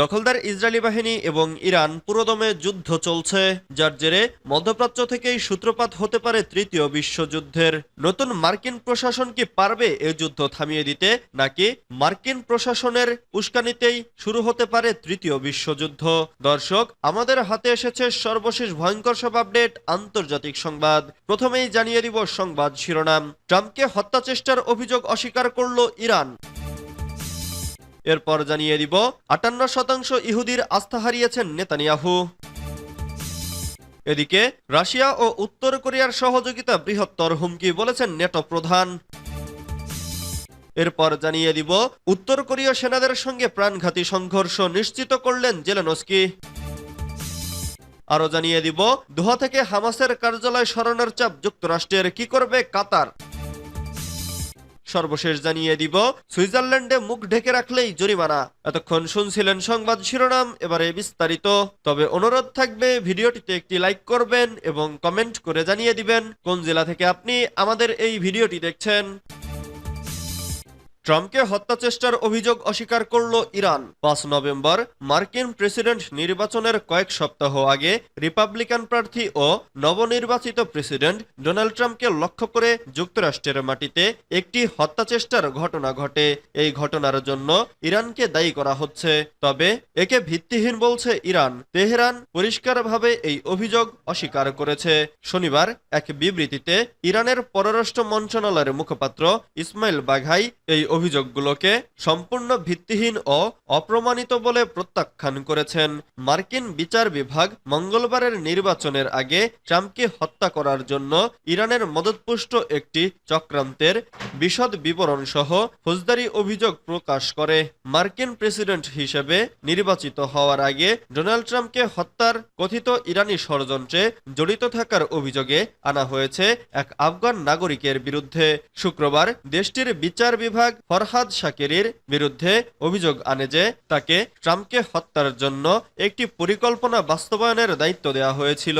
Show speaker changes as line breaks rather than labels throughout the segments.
দখলদার ইসরায়েলি বাহিনী এবং ইরান পুরোদমে যুদ্ধ চলছে যার জেরে মধ্যপ্রাচ্য থেকেই সূত্রপাত হতে পারে তৃতীয় বিশ্বযুদ্ধের নতুন মার্কিন প্রশাসন কি পারবে এ যুদ্ধ থামিয়ে দিতে নাকি মার্কিন প্রশাসনের উস্কানিতেই শুরু হতে পারে তৃতীয় বিশ্বযুদ্ধ দর্শক আমাদের হাতে এসেছে সর্বশেষ ভয়ঙ্কর সব আপডেট আন্তর্জাতিক সংবাদ প্রথমেই জানিয়ে দিব সংবাদ শিরোনাম ট্রাম্পকে হত্যা চেষ্টার অভিযোগ অস্বীকার করল ইরান এরপর জানিয়ে দিব আটান্ন শতাংশ ইহুদির আস্থা হারিয়েছেন নেতানিয়াহু এদিকে রাশিয়া ও উত্তর কোরিয়ার সহযোগিতা বৃহত্তর হুমকি বলেছেন নেটো প্রধান এরপর জানিয়ে দিব উত্তর কোরীয় সেনাদের সঙ্গে প্রাণঘাতী সংঘর্ষ নিশ্চিত করলেন জেলেনস্কি আরও জানিয়ে দিব দোহা থেকে হামাসের কার্যালয় সরানোর চাপ যুক্তরাষ্ট্রের কি করবে কাতার সর্বশেষ জানিয়ে দিব সুইজারল্যান্ডে মুখ ঢেকে রাখলেই জরিমানা এতক্ষণ শুনছিলেন সংবাদ শিরোনাম এবারে বিস্তারিত তবে অনুরোধ থাকবে ভিডিওটিতে একটি লাইক করবেন এবং কমেন্ট করে জানিয়ে দিবেন কোন জেলা থেকে আপনি আমাদের এই ভিডিওটি দেখছেন ট্রাম্পকে হত্যাচেষ্টার অভিযোগ অস্বীকার করল ইরান পাঁচ নভেম্বর মার্কিন প্রেসিডেন্ট নির্বাচনের কয়েক সপ্তাহ আগে রিপাবলিকান প্রার্থী ও নবনির্বাচিত প্রেসিডেন্ট ডোনাল্ড ট্রাম্পকে লক্ষ্য করে যুক্তরাষ্ট্রের মাটিতে একটি হত্যাচেষ্টার ঘটনা ঘটে এই ঘটনার জন্য ইরানকে দায়ী করা হচ্ছে তবে একে ভিত্তিহীন বলছে ইরান তেহরান পরিষ্কারভাবে এই অভিযোগ অস্বীকার করেছে শনিবার এক বিবৃতিতে ইরানের পররাষ্ট্র মন্ত্রণালয়ের মুখপাত্র ইসমাইল বাঘাই এই অভিযোগগুলোকে সম্পূর্ণ ভিত্তিহীন ও অপ্রমাণিত বলে প্রত্যাখ্যান করেছেন মার্কিন বিচার বিভাগ মঙ্গলবারের নির্বাচনের আগে ট্রাম্পকে হত্যা করার জন্য ইরানের মদতপুষ্ট একটি চক্রান্তের বিশদ বিবরণ সহ ফৌজদারি অভিযোগ প্রকাশ করে মার্কিন প্রেসিডেন্ট হিসেবে নির্বাচিত হওয়ার আগে ডোনাল্ড ট্রাম্পকে হত্যার কথিত ইরানি ষড়যন্ত্রে জড়িত থাকার অভিযোগে আনা হয়েছে এক আফগান নাগরিকের বিরুদ্ধে শুক্রবার দেশটির বিচার বিভাগ ফরহাদ শাকেরির বিরুদ্ধে অভিযোগ আনে যে তাকে ট্রাম্পকে হত্যার জন্য একটি পরিকল্পনা বাস্তবায়নের দায়িত্ব দেওয়া হয়েছিল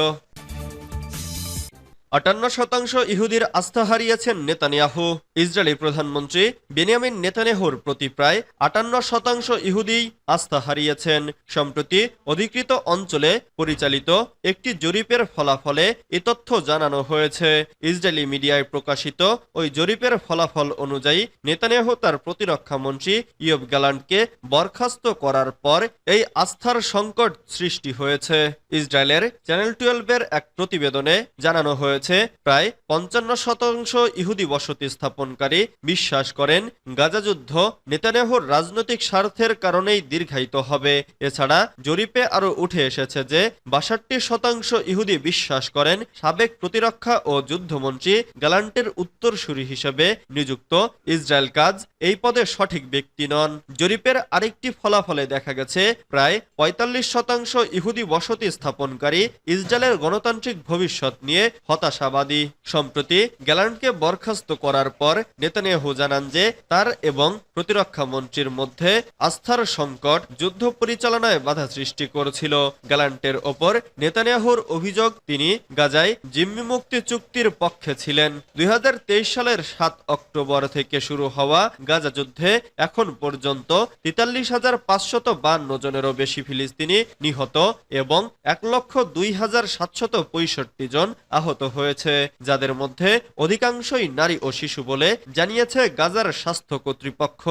আটান্ন শতাংশ ইহুদির আস্থা হারিয়েছেন নেতানিয়াহু ইসরায়েলি প্রধানমন্ত্রী বেনিয়ামিন নেতানেহুর প্রতি প্রায় আটান্ন শতাংশ ইহুদি আস্থা হারিয়েছেন সম্প্রতি অধিকৃত অঞ্চলে পরিচালিত একটি জরিপের ফলাফলে এ তথ্য জানানো হয়েছে ইসরায়েলি মিডিয়ায় প্রকাশিত ওই জরিপের ফলাফল অনুযায়ী নেতানিয়াহু তার প্রতিরক্ষামন্ত্রী ইয়ব গ্যালান্টকে বরখাস্ত করার পর এই আস্থার সংকট সৃষ্টি হয়েছে ইসরায়েলের চ্যানেল টুয়েলভের এক প্রতিবেদনে জানানো হয়েছে রয়েছে প্রায় পঞ্চান্ন শতাংশ ইহুদি বসতি স্থাপনকারী বিশ্বাস করেন গাজা যুদ্ধ নেতানেহর রাজনৈতিক স্বার্থের কারণেই দীর্ঘায়িত হবে এছাড়া জরিপে আরও উঠে এসেছে যে বাষট্টি শতাংশ ইহুদি বিশ্বাস করেন সাবেক প্রতিরক্ষা ও যুদ্ধমন্ত্রী গ্যালান্টের উত্তরসূরি হিসেবে নিযুক্ত ইসরায়েল কাজ এই পদে সঠিক ব্যক্তি নন জরিপের আরেকটি ফলাফলে দেখা গেছে প্রায় পঁয়তাল্লিশ শতাংশ ইহুদি বসতি স্থাপনকারী ইসরায়েলের গণতান্ত্রিক ভবিষ্যৎ নিয়ে হতাশ হতাশাবাদী সম্প্রতি গ্যালান্টকে বরখাস্ত করার পর নেতানিয়াহু জানান যে তার এবং প্রতিরক্ষা মন্ত্রীর মধ্যে আস্থার সংকট যুদ্ধ পরিচালনায় বাধা সৃষ্টি করেছিল গ্যালান্টের ওপর নেতানিয়াহুর অভিযোগ তিনি গাজায় জিম্মি মুক্তি চুক্তির পক্ষে ছিলেন দুই সালের সাত অক্টোবর থেকে শুরু হওয়া গাজা যুদ্ধে এখন পর্যন্ত তেতাল্লিশ হাজার পাঁচশত বান্ন জনেরও বেশি ফিলিস্তিনি নিহত এবং এক লক্ষ দুই হাজার সাতশত পঁয়ষট্টি জন আহত হয়েছে যাদের মধ্যে অধিকাংশই নারী ও শিশু বলে জানিয়েছে গাজার স্বাস্থ্য কর্তৃপক্ষ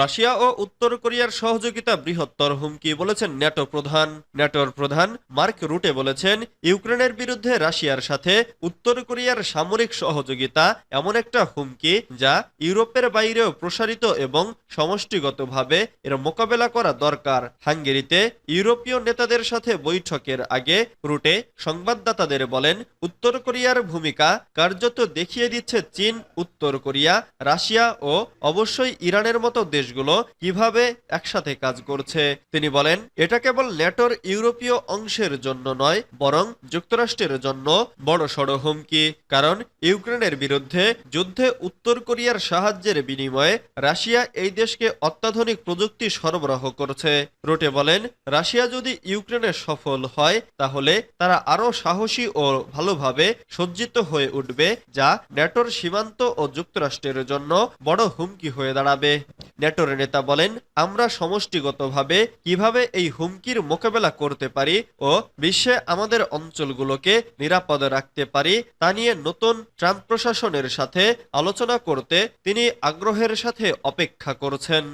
রাশিয়া ও উত্তর কোরিয়ার সহযোগিতা বৃহত্তর হুমকি বলেছেন ন্যাটো প্রধান ন্যাটোর প্রধান মার্ক রুটে বলেছেন ইউক্রেনের বিরুদ্ধে রাশিয়ার সাথে উত্তর কোরিয়ার সামরিক সহযোগিতা এমন একটা হুমকি যা ইউরোপের বাইরেও প্রসারিত এবং সমষ্টিগতভাবে এর মোকাবেলা করা দরকার হাঙ্গেরিতে ইউরোপীয় নেতাদের সাথে বৈঠকের আগে রুটে সংবাদদাতাদের বলেন উত্তর কোরিয়ার ভূমিকা কার্যত দেখিয়ে দিচ্ছে চীন উত্তর কোরিয়া রাশিয়া ও অবশ্যই ইরানের মতো দেশ দেশগুলো কিভাবে একসাথে কাজ করছে তিনি বলেন এটা কেবল ন্যাটোর ইউরোপীয় অংশের জন্য নয় বরং যুক্তরাষ্ট্রের জন্য বড় সড় হুমকি কারণ ইউক্রেনের বিরুদ্ধে যুদ্ধে উত্তর কোরিয়ার সাহায্যের বিনিময়ে রাশিয়া এই দেশকে অত্যাধুনিক প্রযুক্তি সরবরাহ করছে রোটে বলেন রাশিয়া যদি ইউক্রেনে সফল হয় তাহলে তারা আরও সাহসী ও ভালোভাবে সজ্জিত হয়ে উঠবে যা ন্যাটোর সীমান্ত ও যুক্তরাষ্ট্রের জন্য বড় হুমকি হয়ে দাঁড়াবে ন্যাটোর নেতা বলেন আমরা সমষ্টিগতভাবে কিভাবে এই হুমকির মোকাবেলা করতে পারি ও বিশ্বে আমাদের অঞ্চলগুলোকে নিরাপদে রাখতে পারি তা নিয়ে নতুন ট্রাম্প প্রশাসনের সাথে আলোচনা করতে তিনি আগ্রহের সাথে অপেক্ষা করছেন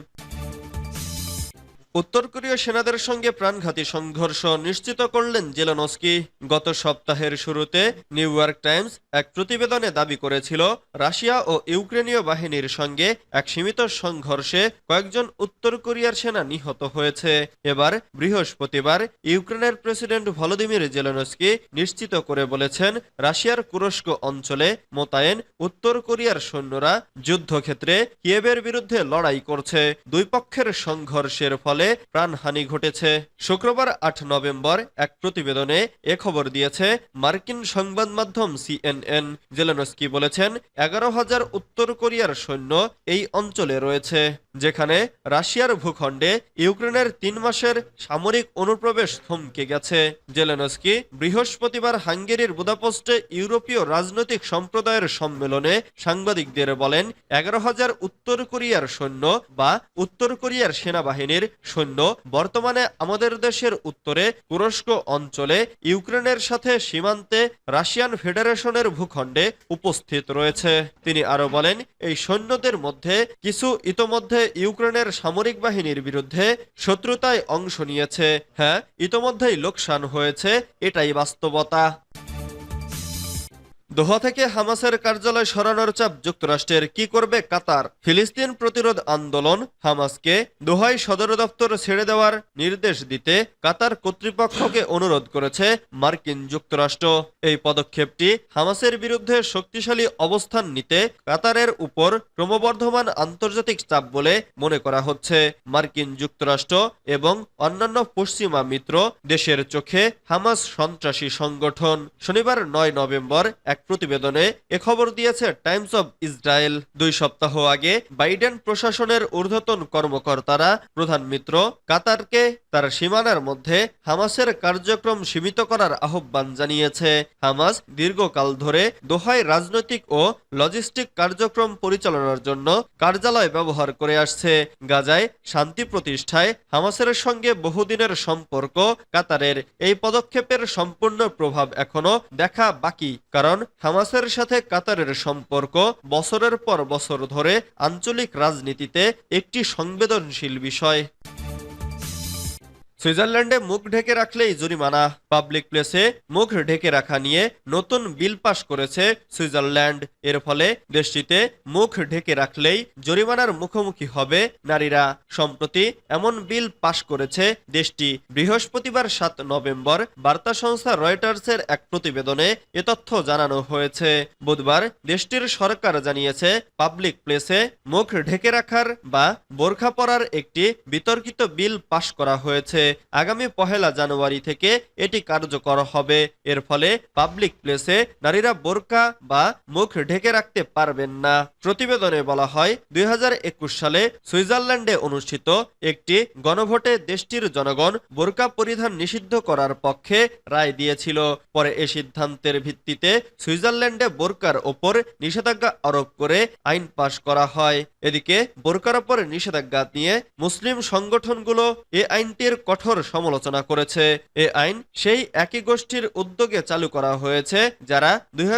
উত্তর কোরীয় সেনাদের সঙ্গে প্রাণঘাতী সংঘর্ষ নিশ্চিত করলেন জেলানস্কি গত সপ্তাহের শুরুতে নিউ ইয়র্ক টাইমস এক প্রতিবেদনে দাবি করেছিল রাশিয়া ও ইউক্রেনীয় বাহিনীর সঙ্গে এক সীমিত সংঘর্ষে কয়েকজন উত্তর কোরিয়ার সেনা নিহত হয়েছে এবার বৃহস্পতিবার ইউক্রেনের প্রেসিডেন্ট ভলোদিমির জেলানস্কি নিশ্চিত করে বলেছেন রাশিয়ার কুরস্ক অঞ্চলে মোতায়েন উত্তর কোরিয়ার সৈন্যরা যুদ্ধক্ষেত্রে কিয়েবের বিরুদ্ধে লড়াই করছে দুই পক্ষের সংঘর্ষের ফলে ফলে প্রাণহানি ঘটেছে শুক্রবার আট নভেম্বর এক প্রতিবেদনে এ খবর দিয়েছে মার্কিন সংবাদ মাধ্যম সিএনএন জেলেনস্কি বলেছেন এগারো হাজার উত্তর কোরিয়ার সৈন্য এই অঞ্চলে রয়েছে যেখানে রাশিয়ার ভূখণ্ডে ইউক্রেনের তিন মাসের সামরিক অনুপ্রবেশ থমকে গেছে জেলেনস্কি বৃহস্পতিবার হাঙ্গেরির বুদাপোস্টে ইউরোপীয় রাজনৈতিক সম্প্রদায়ের সম্মেলনে সাংবাদিকদের বলেন এগারো হাজার উত্তর কোরিয়ার সৈন্য বা উত্তর কোরিয়ার সেনাবাহিনীর সৈন্য বর্তমানে আমাদের দেশের উত্তরে তুরস্ক অঞ্চলে ইউক্রেনের সাথে সীমান্তে রাশিয়ান ফেডারেশনের ভূখণ্ডে উপস্থিত রয়েছে তিনি আরো বলেন এই সৈন্যদের মধ্যে কিছু ইতোমধ্যে ইউক্রেনের সামরিক বাহিনীর বিরুদ্ধে শত্রুতায় অংশ নিয়েছে হ্যাঁ ইতোমধ্যেই লোকসান হয়েছে এটাই বাস্তবতা দোহা থেকে হামাসের কার্যালয় সরানোর চাপ যুক্তরাষ্ট্রের কি করবে কাতার ফিলিস্তিন প্রতিরোধ আন্দোলন হামাসকে দোহায় সদর দপ্তর ছেড়ে দেওয়ার নির্দেশ দিতে কাতার কর্তৃপক্ষকে অনুরোধ করেছে মার্কিন যুক্তরাষ্ট্র এই পদক্ষেপটি হামাসের বিরুদ্ধে শক্তিশালী অবস্থান নিতে কাতারের উপর ক্রমবর্ধমান আন্তর্জাতিক চাপ বলে মনে করা হচ্ছে মার্কিন যুক্তরাষ্ট্র এবং অন্যান্য পশ্চিমা মিত্র দেশের চোখে হামাস সন্ত্রাসী সংগঠন শনিবার নয় নভেম্বর এক প্রতিবেদনে এ খবর দিয়েছে টাইমস অব ইসরায়েল দুই সপ্তাহ আগে বাইডেন প্রশাসনের ঊর্ধ্বতন কর্মকর্তারা প্রধান মিত্র কাতারকে তার সীমানার মধ্যে হামাসের কার্যক্রম সীমিত করার আহ্বান জানিয়েছে হামাস দীর্ঘকাল ধরে দোহায় রাজনৈতিক ও লজিস্টিক কার্যক্রম পরিচালনার জন্য কার্যালয় ব্যবহার করে আসছে গাজায় শান্তি প্রতিষ্ঠায় হামাসের সঙ্গে বহুদিনের সম্পর্ক কাতারের এই পদক্ষেপের সম্পূর্ণ প্রভাব এখনো দেখা বাকি কারণ হামাসের সাথে কাতারের সম্পর্ক বছরের পর বছর ধরে আঞ্চলিক রাজনীতিতে একটি সংবেদনশীল বিষয় সুইজারল্যান্ডে মুখ ঢেকে রাখলেই জরিমানা পাবলিক প্লেসে মুখ ঢেকে রাখা নিয়ে নতুন বিল পাশ করেছে সুইজারল্যান্ড এর ফলে দেশটিতে মুখ ঢেকে রাখলেই জরিমানার মুখোমুখি হবে নারীরা সম্প্রতি এমন বিল পাশ করেছে দেশটি বৃহস্পতিবার সাত নভেম্বর বার্তা সংস্থা রয়টার্সের এক প্রতিবেদনে এ তথ্য জানানো হয়েছে বুধবার দেশটির সরকার জানিয়েছে পাবলিক প্লেসে মুখ ঢেকে রাখার বা বোরখা পরার একটি বিতর্কিত বিল পাশ করা হয়েছে আগামী পহেলা জানুয়ারি থেকে এটি কার্যকর হবে এর ফলে পাবলিক প্লেসে নারীরা বোরকা বা মুখ ঢেকে রাখতে পারবেন না প্রতিবেদনে বলা হয় দুই সালে সুইজারল্যান্ডে অনুষ্ঠিত একটি গণভোটে দেশটির জনগণ বোরকা পরিধান নিষিদ্ধ করার পক্ষে রায় দিয়েছিল পরে এ সিদ্ধান্তের ভিত্তিতে সুইজারল্যান্ডে বোরকার ওপর নিষেধাজ্ঞা আরোপ করে আইন পাশ করা হয় এদিকে বোরকার ওপর নিষেধাজ্ঞা নিয়ে মুসলিম সংগঠনগুলো এ আইনটির কঠোর সমালোচনা করেছে এ আইন সেই একই গোষ্ঠীর উদ্যোগে চালু করা হয়েছে যারা দুই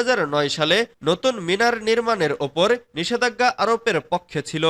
সালে নতুন মিনার নির্মাণের ওপর নিষেধাজ্ঞা আরোপের পক্ষে ছিল